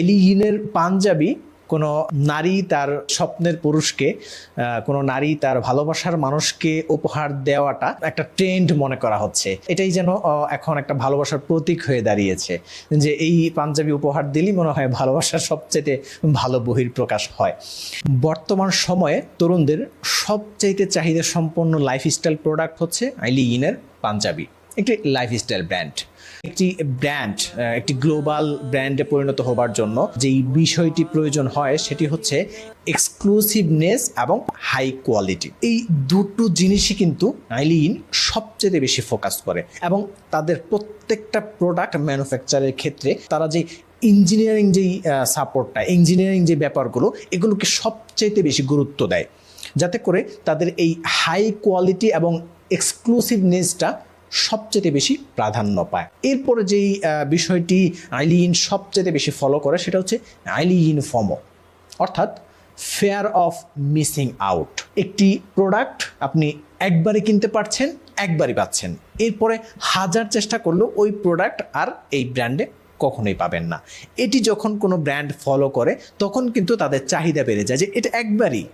এলিহিনের পাঞ্জাবি কোনো নারী তার স্বপ্নের পুরুষকে কোনো নারী তার ভালোবাসার মানুষকে উপহার দেওয়াটা একটা ট্রেন্ড মনে করা হচ্ছে। এটাই যেন এখন একটা ভালোবাসার প্রতীক হয়ে দাঁড়িয়েছে, যে এই পাঞ্জাবি উপহার দিলেই মনে হয় ভালোবাসার সবচেয়ে ভালো বহির প্রকাশ হয়। বর্তমান সময়ে তরুণদের সবচাইতে চাহিদা সম্পন্ন লাইফস্টাইল প্রোডাক্ট হচ্ছে আইলি ইনের পাঞ্জাবি। একটি লাইফস্টাইল ব্র্যান্ড একটি ব্র্যান্ড একটি গ্লোবাল ব্র্যান্ডে পরিণত হবার জন্য যেই বিষয়টি প্রয়োজন হয় সেটি হচ্ছে এক্সক্লুসিভনেস এবং হাই কোয়ালিটি এই দুটো জিনিসই কিন্তু আইলিন সবচেয়ে বেশি ফোকাস করে এবং তাদের প্রত্যেকটা প্রোডাক্ট ম্যানুফ্যাকচারের ক্ষেত্রে তারা যে ইঞ্জিনিয়ারিং যেই সাপোর্টটা ইঞ্জিনিয়ারিং যে ব্যাপারগুলো, এগুলোকে সবচাইতে বেশি গুরুত্ব দেয়। যাতে করে তাদের এই হাই কোয়ালিটি এবং এক্সক্লুসিভনেসটা সবচেয়ে বেশি প্রাধান্য পায়। এরপরে যেই বিষয়টি আইলিন সবচেয়ে বেশি ফলো করে সেটা হচ্ছে আইলিন ফমো। অর্থাৎ ফেয়ার অফ মিসিং আউট একটি প্রোডাক্ট আপনি একবারে কিনতে পারছেন, একবারই পাচ্ছেন। এরপরে হাজার চেষ্টা করলেও ওই প্রোডাক্ট আর এই ব্র্যান্ডে কখনোই পাবেন না। এটি যখন কোনো ব্র্যান্ড ফলো করে, তখন কিন্তু তাদের চাহিদা বেড়ে যায় যে এটা একবারই।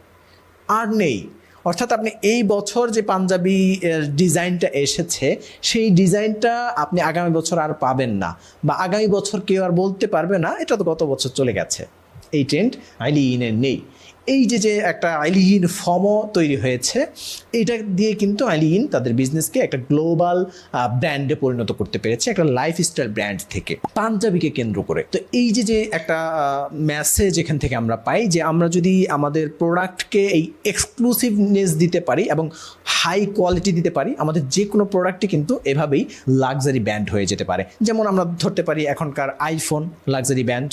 আর নেই। অর্থাৎ আপনি এই বছর যে পাঞ্জাবি ডিজাইনটা এসেছে, সেই ডিজাইনটা আপনি আগামী বছর আর পাবেন না বা আগামী বছর কেউ আর বলতে পারবে না, এটা তো গত বছর চলে গেছে। এই ট্রেন্ড আইলি ইনের নেই। এই যে যে একটা আইলিহীন ফর্মও তৈরি হয়েছে, এটা দিয়ে কিন্তু আইলিহীন তাদের বিজনেসকে একটা গ্লোবাল ব্র্যান্ডে পরিণত করতে পেরেছে, একটা লাইফস্টাইল ব্র্যান্ড থেকে, পাঞ্জাবিকে কেন্দ্র করে। তো এই যে যে একটা মেসেজ এখান থেকে আমরা পাই যে, আমরা যদি আমাদের প্রোডাক্টকে এই এক্সক্লুসিভনেস দিতে পারি এবং হাই কোয়ালিটি দিতে পারি, আমাদের যে কোনো প্রোডাক্টই কিন্তু এভাবেই লাক্সারি ব্যান্ড হয়ে যেতে পারে। যেমন আমরা ধরতে পারি এখনকার আইফোন লাক্সারি ব্যান্ড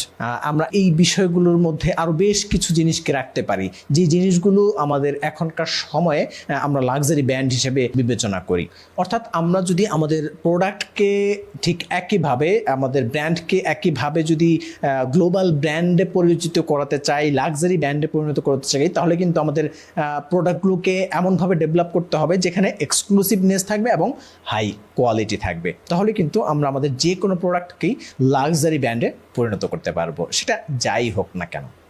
আমরা এই বিষয়গুলোর মধ্যে আরও বেশ কিছু জিনিসকে রাখতে পারি। যে জিনিসগুলো আমাদের এখনকার সময়ে আমরা লাক্সারি ব্যান্ড হিসেবে বিবেচনা করি। অর্থাৎ আমরা যদি আমাদের প্রোডাক্টকে ঠিক একইভাবে, আমাদের ব্র্যান্ডকে একইভাবে যদি গ্লোবাল ব্র্যান্ডে পরিচিত করাতে চাই লাক্সারি ব্র্যান্ডে পরিণত করতে চাই, তাহলে কিন্তু আমাদের প্রোডাক্টগুলোকে এমনভাবে ডেভেলপ করতে হবে যেখানে এক্সক্লুসিভনেস থাকবে এবং হাই কোয়ালিটি থাকবে। তাহলে কিন্তু আমরা আমাদের যে কোনো প্রোডাক্টকেই লাক্সারি ব্র্যান্ডে পরিণত করতে পারব। সেটা যাই হোক না কেন।